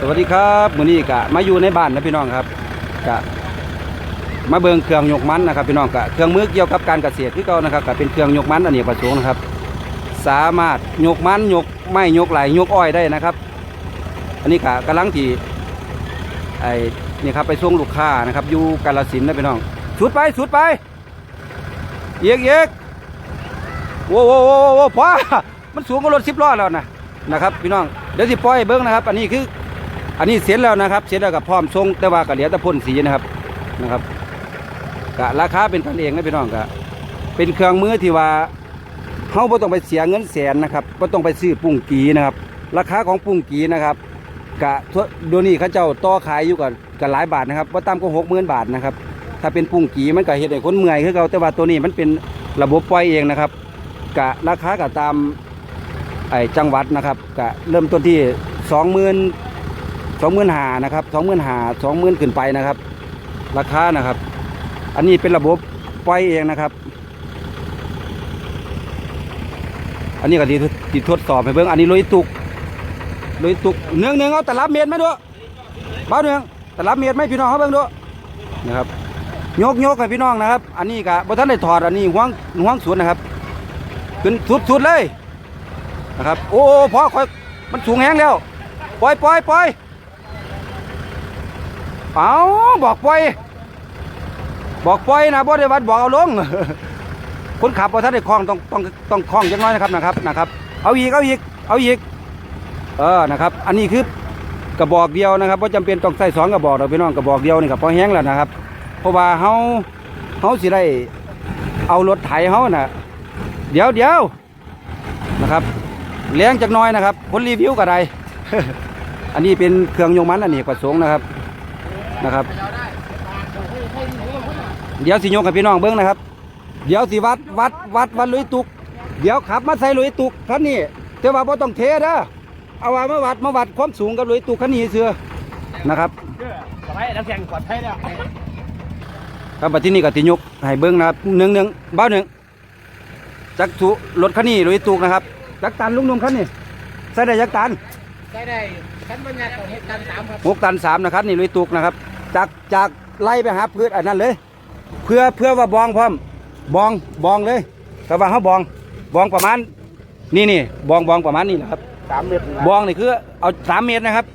สวัสดีครับมื้อนี้กะมาอยู่ในบ้านนะพี่น้องครับกะมาเบิงเครื่องยกมันนะครับพี่น้องกะเครื่องมือเกี่ยวกับการเกษตรที่เก่านะครับกะเป็นเครื่องยกมันอันนี้ประสงค์นะครับ สามารถยกมันยกไม้ยกไหลยกอ้อยได้นะครับ อันนี้กะกำลังที่ไอ้นี่ครับไปส่งลูกค้านะครับอยู่กาฬสินนะพี่น้องสุดไปสุดไปเยกเยกโว้โว้โว้โว้โว้พอมันสูงกว่ารถสิบล้อแล้วนะนะครับพี่น้องเดี๋ยวสิปล่อยเบิ้งนะครับ อันนี้คือ อันนี้เสร็จแล้วนะครับ เสร็จแล้วกับพร้อมทรงแต่ว่าก็เหลือแต่พ่นสีนะครับนะครับกะราคาเป็นกันเองนะพี่น้องกะเป็นเครื่องมือที่ว่าเขาไม่ต้องไปเสียเงินแสนนะครับไม่ต้องไปซื้อปุ้งกีนะครับ ราคาของปุ้งกีนะครับกะทวดี๋ยวนี้เขาเจ้าต่อขายอยู่กับกับหลายบาทนะครับว่าตามก็หกหมื่นบาทนะครับ ถ้าเป็นปุ้งกีมันก็เห็นให้คนเมื่อยคือเขาแต่ว่าตัวนี้มันเป็นระบบปล่อยเองนะครับกะราคาก็ตามไอ้จังหวัดนะครับกะเริ่มต้นที่สองหมื่น สองหมื่นหานะครับสองหมื่นหาสองหมื่นขึ้นไปนะครับ ราคานะครับ อันนี้เป็นระบบปล่อยเองนะครับ อันนี้ก็ที่ที่ทดสอบให้เบิ่งอันนี้ลุยตุกลุยตุกเนืองเนืองเอาแต่รับเมตรไหมดูบ้าเนืองแต่รับเมตรไหมพี่น้องเขาเบิ่งดูนะครับยกยกให้พี่น้องนะครับ อันนี้ก็บ่ทันได้ถอดอันนี้ห่วงห่วงสวนนะครับขึ้นสุดสุดเลยนะครับ โอ้โอ้พอคอยมันสูงแห้งแล้ว ปล่อยปล่อยปล่อย เอาบอกปล่อย บอกปล่อยนะบ่ได้วัดบอกเอาลงคนขับพอท่านได้คล้องต้องต้องต้องคล้องจังน้อยนะครับนะครับนะครับ เอาอีกเอาอีกเอาอีกเออนะครับ อันนี้คือกระบอกเดียวนะครับว่าะจำเป็นต้องใส่สองกระบอกเราพี่น้องกระบอกเดียวนี่กับพอแห้งแล้วนะครับ เพราะว่าเฮาเฮาสิได้เอารถไถเฮาน่ะ เดี๋ยวเดี๋ยวนะครับแรงจักน้อยนะครับคนรีวิวก็ได้ อันนี้เป็นเครื่องยกมันอันนี้ประสงค์นะครับ นะครับ เดี๋ยวสิยกให้พี่น้องเบิ้งนะครับ เดี๋ยวสิวัดวัดวัดวัดลุยตุก เดี๋ยวขับมาใส่ลุยตุกคันนี้แต่ว่าไ่ต้องเทเด้อเอาว่ามาวัดมาวัดความสูงกับลุยตุกคันนี้เสือนะครับปลอดภัยน้ำแข็งปลอดภัยแล้วครับบัดที่นี่ก็สิยกให้เบิ้งนะครับหนึ่งหนึ่งบ้าวหนึ่งจักสุรถคันนี้ลุยตุกนะครับจักตันลุงนุ่มคันนี้ใส่ได้จักตัน ได้ได้ชั้นบรรยากาศเหตุการณ์สามครับหกตันสามนะครับนี่ลุยตุกนะครับ จากจากไล่ไปหาพืชอันนั้นเลย เพื่อเพื่อว่าบองพร้อมบองบองเลยแต่ว่าเขาบองบองประมาณ นี่นี่บองบองประมาณนี้นะครับสามเมตรบองนี่คือเอาสามเมตรนะครับ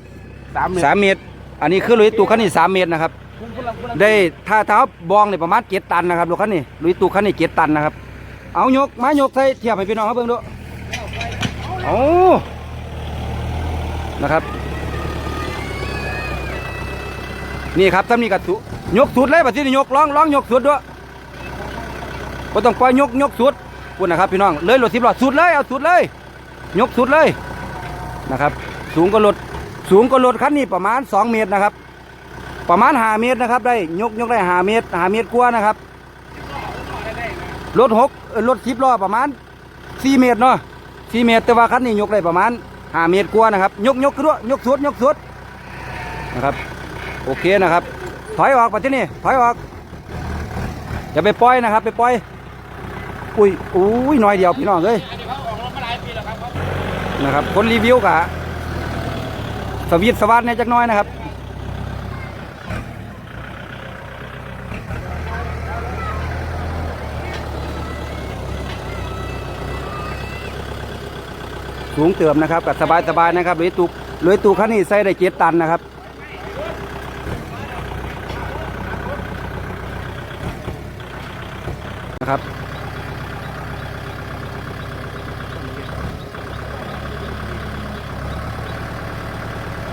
สามเมตรสามเมตร อันนี้คือลุยตุกคันนี้สามเมตรนะครับ ได้ถ้าเท้าบองนี่ประมาณเจ็ดตันนะครับรถคันนี้ลุยตุกคันนี้เจ็ดตันนะครับ เอายกมายกใส่เทียบให้พี่น้องเขาเบิ่งดูเอา นะครับ นี่ครับถ้ามีกระสุยกสุดเลยแบบที่นี่ยกร้องร้องยกสุดด้วยก็ต้องปล่อยยกยกสุดพูดนะครับพี่น้องเลยรถสิบล้อสุดเลยเอาสุดเลย ยกสุดเลยนะครับ สูงก็รถสูงก็รถคันนี้ประมาณ 2 เมตรนะครับ ประมาณ5เมตรนะครับ ได้ยกยกได้5เมตร5เมตรกว่านะครับรถหกรถสิบล้อประมาณ 4 เมตรเนาะ4เมตรแต่ว่าคันนี้ยกได้ประมาณ 5เมตรกว่านะครับ ยกยกขึ้นด้วยยกสุดยกสุดนะครับ โอเคนะครับ ถอยออกไปที่นี่ถอยออกอย่าไปปล่อยนะครับไปปล่อยอุ้ยอุ้ยน้อยเดียวพี่น้องเอ้ยนนี้เขาออกรถมาหลยนะครับ คนรีวิวกะสวีทสวัสดเนี่ยจักน้อยนะครับ สูงเติมนะครับกับสบายสบายๆนะครับเลยตุกเลยตุกคันนี้ใส่ได้เจ็ดตันนะครับนะครับ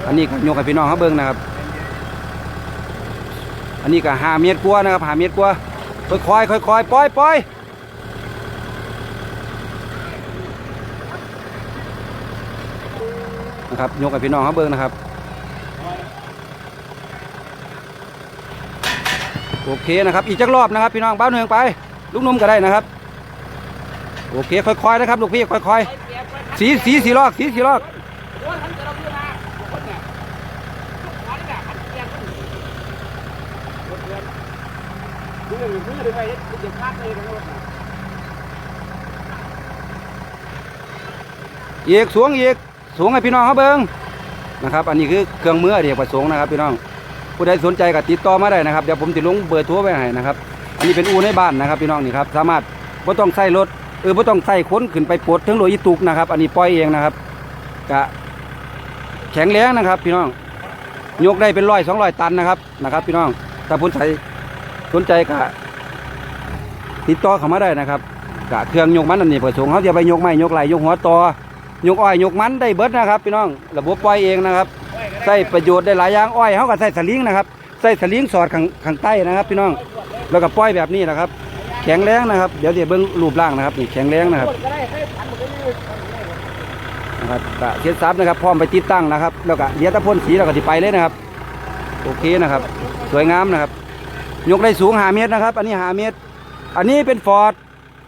อันนี้ก็ยกให้พี่น้องเขาเบิ่งนะครับ อันนี้ก็หาเมตรกว่านะครับหาเมตรกว่าค่อยๆค่อยๆปล่อยปล่อย นะครับยกให้พี่น้องเขาเบิ่งนะครับโอเคนะครับ อีกจักรอบนะครับ พี่น้องบ้านเมืองไป ลูกนุ่มก็ได้นะครับ โอเคค่อยๆนะครับลูกพี่ค่อยๆสีสีสีลอกสีสีลอกโอ้ยทันจะเราดูนะคนเนี่ยขวานี่แหละขันเกียร์ขึ้นรถเดือนดูอย่างเอก สูงอีกสูงให้พี่น้องเขาเบิ่งนะครับ อันนี้คือเครื่องมืออเนกประสงค์นะครับพี่น้อง ผู้ใดสนใจก็ติดต่อมาได้นะครับ เดี๋ยวผมจะลงเบอร์โทรไว้ให้นะครับ อันนี้เป็นอูในบ้านนะครับ พี่น้องนี่ครับ สามารถบ่ต้องใส่รถเออบ่ต้องใส่ค้นขึ้นไปปลดถึงรถอีตุกนะครับ อันนี้ปล่อยเองนะครับกะแข็งแรงนะครับ พี่น้อง ยกได้เป็นร้อยสองร้อยตันนะครับนะครับ พี่น้องถ้าผู้ใดสนใจก็ติดต่อเข้ามาได้นะครับกะเครื่องยกมันอันนี้ประสงค์เขาจะไปยกไม้ยกไหลยกหัวต่อ ยกอ้อยยกมันได้เบิดนะครับพี่น้องระบบปล่อยเองนะครับใช้ประโยชน์ได้หลายอย่างอ้อยเขาก็ใส่สลิงนะครับใส่สลิงสอดข้างข้างใต้นะครับ พี่น้องแล้วก็ปล่อยแบบนี้นะครับ แข็งแรงนะครับ เดี๋ยวเดี๋ยวเบิ้งรูปร่างนะครับนี่แข็งแรงนะครับนะครับเช็ดซับนะครับพร้อมไปติดตั้งนะครับ แล้วก็เดี๋ยตะพ่นสีแล้วก็ที่ไปเลยนะครับ โอเคนะครับ สวยงามนะครับ ยกได้สูงหาเมตรนะครับ อันนี้หาเมตร อันนี้เป็นฟอร์ด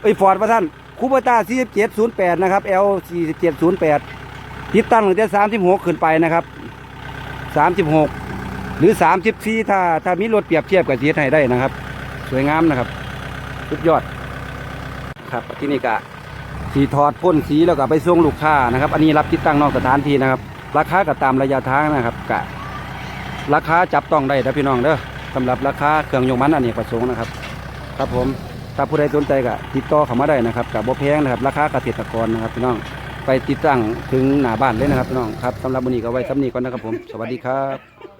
ไอ้ฟอร์ดประท่าน คูเปอร์ต้า4708 นะครับ L 4708 ติดตั้งตั้งแต่36 ขึ้นไปนะครับ 36 หรือ 34 ถ้าถ้ามีรถเปรียบเทียบกับเทียให้ได้นะครับ สวยงามนะครับ สุดยอด ครับที่นี่ก็สีถอดพ่นสีแล้วก็ไปส่งลูกค้านะครับ อันนี้รับติดตั้งนอกสถานที่นะครับ ราคาก็ตามระยะทางนะครับกะราคาจับต้องได้นะพี่น้องเด้อสำหรับราคาเครื่องยกมันอันนี้ประสงค์นะครับ ครับผม ถ้าผู้ใดสนใจก็ติดต่อเข้ามาได้นะครับกับบ่แพงนะครับ ราคาเกษตรกรนะครับพี่น้องไปติดตั้งถึงหน้าบ้านเลยนะครับพี่น้องครับสำหรับวันนี้ก็ไว้สำนีก่อนนะครับผมสวัสดีครับ